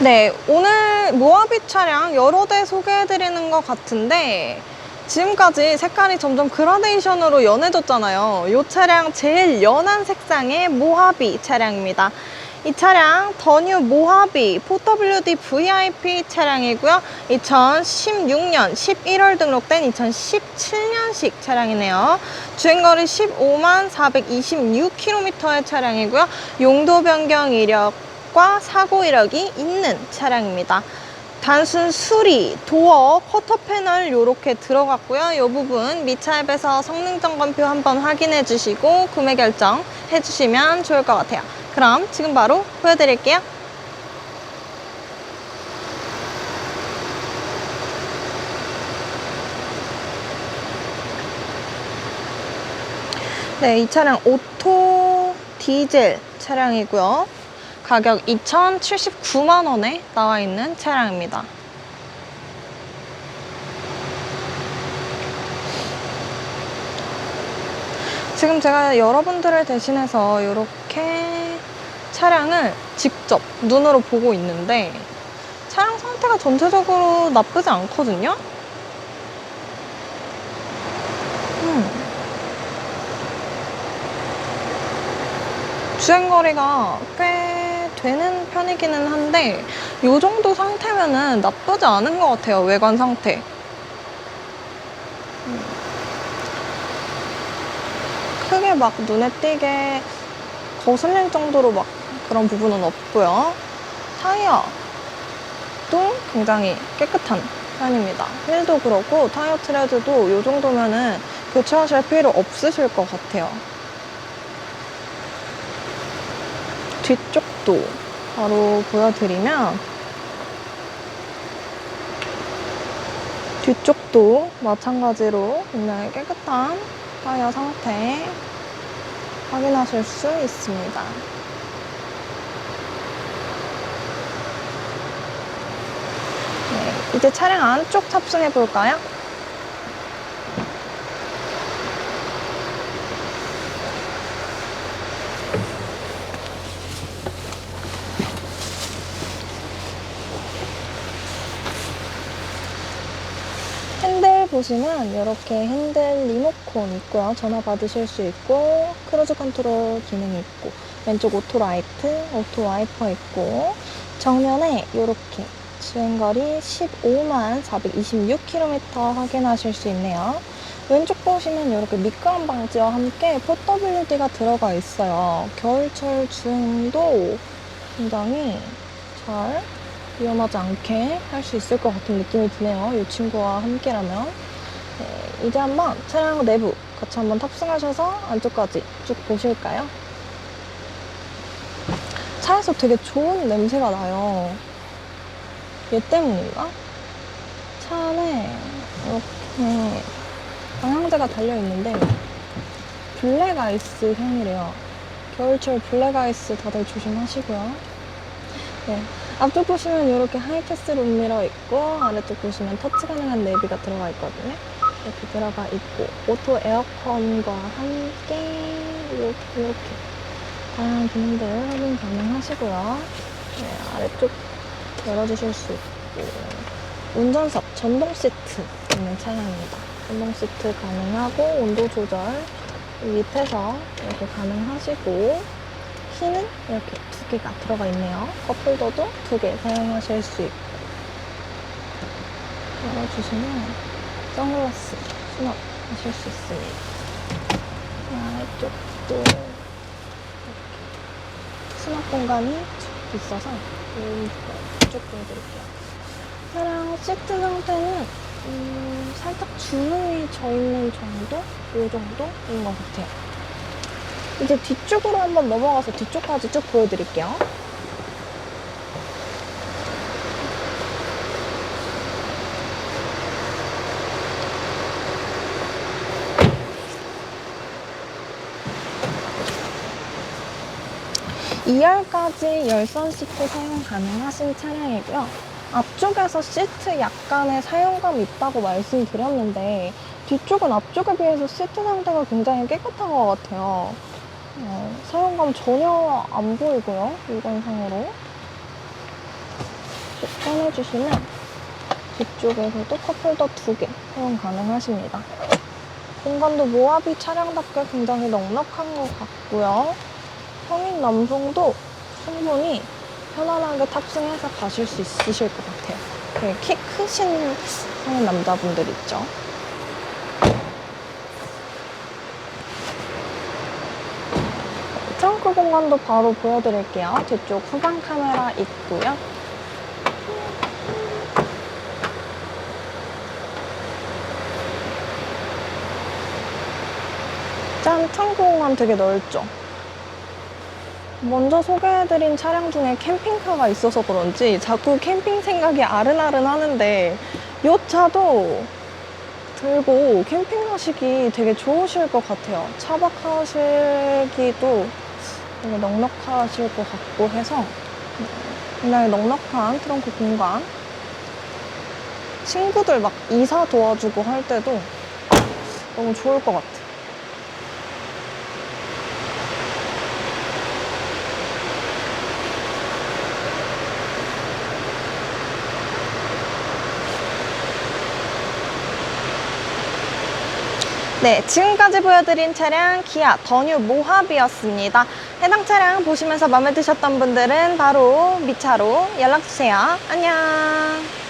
네, 오늘 모하비 차량 여러 대 소개해드리는 것 같은데 지금까지 색깔이 점점 그라데이션으로 연해졌잖아요. 이 차량 제일 연한 색상의 모하비 차량입니다. 이 차량 더뉴 모하비 4WD VIP 차량이고요. 2016년 11월 등록된 2017년식 차량이네요. 주행거리 15만 426km의 차량이고요. 용도 변경 이력 과 사고 이력이 있는 차량입니다. 단순 수리, 도어, 커터 패널 이렇게 들어갔고요. 이 부분 미차앱에서 성능 점검표 한번 확인해 주시고 구매 결정 해주시면 좋을 것 같아요. 그럼 지금 바로 보여드릴게요. 네, 이 차량 오토 디젤 차량이고요. 가격 2,079만 원에 나와 있는 차량입니다. 지금 제가 여러분들을 대신해서 이렇게 차량을 직접 눈으로 보고 있는데 차량 상태가 전체적으로 나쁘지 않거든요. 음. 주행거리가 꽤 되는 편이기는 한데 이 정도 상태면은 나쁘지 않은 것 같아요 외관 상태. 음. 크게 막 눈에 띄게 거슬릴 정도로 막 그런 부분은 없고요. 타이어도 굉장히 깨끗한 편입니다. 휠도 그렇고 타이어 트레드도 이 정도면은 교체하실 필요 없으실 것 같아요. 뒤쪽 도 바로 보여드리면 뒤쪽도 마찬가지로 굉장히 깨끗한 타이어 상태 확인하실 수 있습니다. 네, 이제 차량 안쪽 탑승해 볼까요? 핸들 보시면 이렇게 핸들 리모컨 있고요. 전화 받으실 수 있고 크루즈 컨트롤 기능이 있고 왼쪽 오토 라이트, 오토 와이퍼 있고 정면에 이렇게 주행거리 15만 426km 확인하실 수 있네요. 왼쪽 보시면 이렇게 미끄럼 방지와 함께 4WD가 들어가 있어요. 겨울철 주행도 굉장히 잘 위험하지 않게 할 수 있을 것 같은 느낌이 드네요. 이 친구와 함께라면. 네, 이제 한번 차량 내부 같이 한번 탑승하셔서 안쪽까지 쭉 보실까요? 차에서 되게 좋은 냄새가 나요. 얘 때문인가? 차 안에 이렇게 방향제가 달려있는데 블랙 아이스 향이래요. 겨울철 블랙 아이스 다들 조심하시고요. 네. 앞쪽 보시면 이렇게 하이패스 룸미러 있고 아래쪽 보시면 터치 가능한 내비가 들어가 있거든요. 이렇게 들어가 있고 오토 에어컨과 함께 이렇게, 이렇게 다양한 기능들 확인 가능하시고요. 네, 아래쪽 열어주실 수 있고 운전석 전동 시트 있는 차량입니다. 전동 시트 가능하고 온도 조절 밑에서 이렇게 가능하시고 키는 이렇게 두 개가 들어가 있네요. 컵홀더도 두 개 사용하실 수 있고 열어주시면 선글라스 수납하실 수 있습니다. 아래쪽도 이렇게 수납 공간이 쭉 있어서 이쪽 보여드릴게요. 차량 시트 상태는 음, 살짝 주름이 져 있는 정도? 이 정도인 것 같아요. 이제 뒤쪽으로 한번 넘어가서 뒤쪽까지 쭉 보여드릴게요. 이열까지 열선 시트 사용 가능하신 차량이고요. 앞쪽에서 시트 약간의 사용감이 있다고 말씀드렸는데 뒤쪽은 앞쪽에 비해서 시트 상태가 굉장히 깨끗한 것 같아요. 어, 사용감 전혀 안 보이고요. 일관상으로. 꺼내주시면 뒤쪽에서도 컵홀더 두 개 사용 가능하십니다. 공간도 모하비 차량답게 굉장히 넉넉한 것 같고요. 성인 남성도 충분히 편안하게 탑승해서 가실 수 있으실 것 같아요. 되게 키 크신 성인 남자분들 있죠. 공간도 바로 보여드릴게요. 뒤쪽 후방 카메라 있고요. 짠! 트렁크 공간 되게 넓죠? 먼저 소개해드린 차량 중에 캠핑카가 있어서 그런지 자꾸 캠핑 생각이 아른아른 하는데 이 차도 들고 캠핑 가시기 되게 좋으실 것 같아요. 차박하시기도 되게 넉넉하실 것 같고 해서 굉장히 넉넉한 트렁크 공간 친구들 막 이사 도와주고 할 때도 너무 좋을 것 같아 네, 지금까지 보여드린 차량 기아 더뉴 모하비였습니다. 해당 차량 보시면서 마음에 드셨던 분들은 바로 미차로 연락주세요. 안녕!